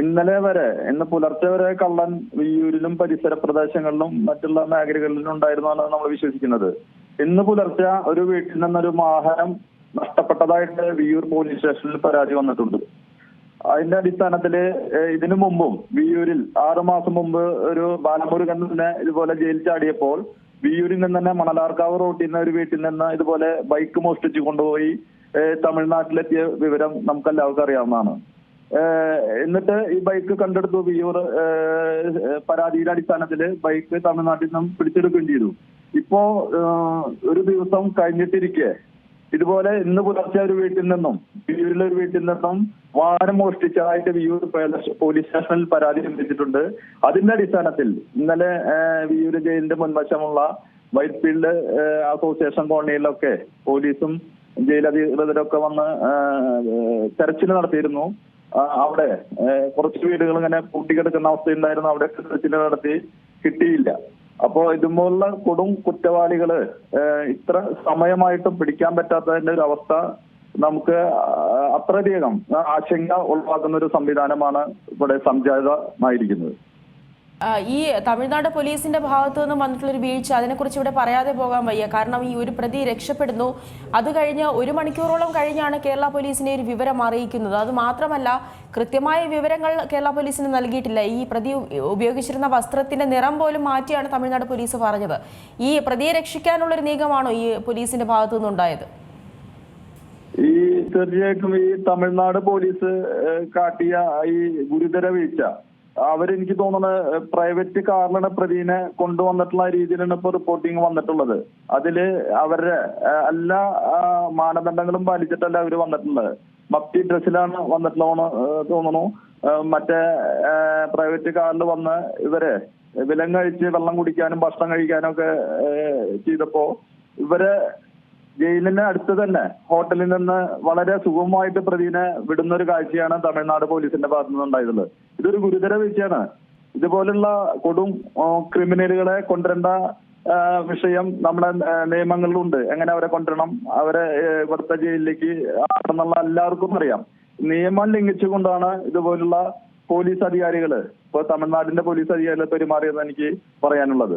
ഇന്നലെ വരെ ഇന്ന് പുലർച്ചെ വരെ കള്ളൻ വിയ്യൂരിലും പരിസര പ്രദേശങ്ങളിലും മറ്റുള്ള മേഖലകളിലും ഉണ്ടായിരുന്നാണ് നമ്മൾ വിശ്വസിക്കുന്നത്. ഇന്ന് പുലർച്ചെ ഒരു വീട്ടിൽ നിന്നൊരു വാഹനം നഷ്ടപ്പെട്ടതായിട്ട് വിയ്യൂർ പോലീസ് സ്റ്റേഷനിൽ പരാതി വന്നിട്ടുണ്ട്. അതിന്റെ അടിസ്ഥാനത്തിൽ ഇതിനു മുമ്പും വിയ്യൂരിൽ ആറു മാസം മുമ്പ് ഒരു ബാലമുരുകൻ തന്നെ ഇതുപോലെ ജയിൽ ചാടിയപ്പോൾ വിയ്യൂരിൽ നിന്ന് തന്നെ മണലാർക്കാവ് റോട്ടിൽ നിന്ന് ഒരു വീട്ടിൽ നിന്ന് ഇതുപോലെ ബൈക്ക് മോഷ്ടിച്ചു കൊണ്ടുപോയി തമിഴ്നാട്ടിലെത്തിയ വിവരം നമുക്ക് എല്ലാവർക്കും അറിയാവുന്നതാണ്. എന്നിട്ട് ഈ ബൈക്ക് കണ്ടെടുത്തു. വിയൂർ പരാതിയുടെ അടിസ്ഥാനത്തിൽ ബൈക്ക് തമിഴ്നാട്ടിൽ നിന്നും പിടിച്ചെടുക്കുകയും ചെയ്തു. ഇപ്പോ ഒരു ദിവസം കഴിഞ്ഞിട്ടിരിക്കെ. ഇതുപോലെ ഇന്ന് പുലർച്ചെ ഒരു വീട്ടിൽ നിന്നും വിയൂരിലെ ഒരു വീട്ടിൽ നിന്നും വാഹനം മോഷ്ടിച്ചതായിട്ട് വിയൂർ പോലീസ് സ്റ്റേഷനിൽ പരാതി ലഭിച്ചിട്ടുണ്ട്. അതിന്റെ അടിസ്ഥാനത്തിൽ ഇന്നലെ വിയൂർ ജയിലിന്റെ മുൻവശമുള്ള വൈറ്റ് ഫീൽഡ് അസോസിയേഷൻ കോളനിയിലൊക്കെ പോലീസും ജയിലധികൃതരൊക്കെ വന്ന് തെരച്ചിൽ നടത്തിയിരുന്നു. അവിടെ കുറച്ച് വീടുകൾ ഇങ്ങനെ പൂട്ടിക്കിടക്കുന്ന അവസ്ഥ ഉണ്ടായിരുന്നു. അവിടെ തെരച്ചിൽ നടത്തി കിട്ടിയില്ല. അപ്പോ ഇതുപോലുള്ള കൊടും കുറ്റവാളികൾ ഇത്ര സമയമായിട്ടും പിടിക്കാൻ പറ്റാത്തതിന്റെ ഒരു അവസ്ഥ നമുക്ക് അത്രയധികം ആശങ്ക ഉളവാക്കുന്ന ഒരു സംവിധാനമാണ് ഇവിടെ സംജാതമായിരിക്കുന്നത്. ഈ തമിഴ്നാട് പോലീസിന്റെ ഭാഗത്തു നിന്നും വന്നിട്ടുള്ള ഒരു വീഴ്ച അതിനെക്കുറിച്ച് ഇവിടെ പറയാതെ പോകാൻ വയ്യ. കാരണം ഈ ഒരു പ്രതി രക്ഷപ്പെടുന്നു. അത് കഴിഞ്ഞ് ഒരു മണിക്കൂറോളം കഴിഞ്ഞാണ് കേരള പോലീസിനെ ഒരു വിവരം അറിയിക്കുന്നത്. അത് മാത്രമല്ല കൃത്യമായ വിവരങ്ങൾ കേരള പോലീസിന് നൽകിയിട്ടില്ല. ഈ പ്രതി ഉപയോഗിച്ചിരുന്ന വസ്ത്രത്തിന്റെ നിറം പോലും മാറ്റിയാണ് തമിഴ്നാട് പോലീസ് പറഞ്ഞത്. ഈ പ്രതിയെ രക്ഷിക്കാനുള്ളൊരു നീക്കമാണോ ഈ പോലീസിന്റെ ഭാഗത്തു നിന്നുണ്ടായത്? ഈ തീർച്ചയായിട്ടും ഈ തമിഴ്നാട് പോലീസ് കാട്ടിയ ഈ ഗുരുതര വീഴ്ച അവരെനിക്ക് തോന്നുന്നത് പ്രൈവറ്റ് കാറിലാണ് പ്രതിനെ കൊണ്ടുവന്നിട്ടുള്ള രീതിയിലാണ് ഇപ്പൊ റിപ്പോർട്ടിങ് വന്നിട്ടുള്ളത്. അതിൽ അവരുടെ എല്ലാ മാനദണ്ഡങ്ങളും പാലിച്ചിട്ടല്ല അവർ വന്നിട്ടുള്ളത്. മത്തി ഡ്രസ്സിലാണ് വന്നിട്ടുള്ളതെന്ന് തോന്നുന്നു. മറ്റേ പ്രൈവറ്റ് കാറിൽ വന്ന് ഇവരെ കഴിച്ച് വെള്ളം കുടിക്കാനും ഭക്ഷണം കഴിക്കാനും ഒക്കെ ചെയ്തപ്പോ ഇവരെ ജയിലിന് അടുത്ത് തന്നെ ഹോട്ടലിൽ നിന്ന് വളരെ സുഗമമായിട്ട് പ്രതിനെ വിടുന്ന ഒരു കാഴ്ചയാണ് തമിഴ്നാട് പോലീസിന്റെ ഭാഗത്തു നിന്നുണ്ടായിട്ടുള്ളത് ഇതൊരു ഗുരുതര വിഷയമാണ്. ഇതുപോലുള്ള കൊടും ക്രിമിനലുകളെ കൊണ്ടുവരേണ്ട വിഷയം നമ്മുടെ നിയമങ്ങളിലുണ്ട്. എങ്ങനെ അവരെ കൊണ്ടുവരണം? അവരെ ഇവിടുത്തെ ജയിലിലേക്ക് ആണെന്നുള്ള എല്ലാവർക്കും അറിയാം. നിയമം ലംഘിച്ചുകൊണ്ടാണ് ഇതുപോലുള്ള പോലീസ് അധികാരികൾ ഇപ്പൊ തമിഴ്നാടിന്റെ പോലീസ് അധികാരികൾ പെരുമാറിയെന്ന് എനിക്ക് പറയാനുള്ളത്.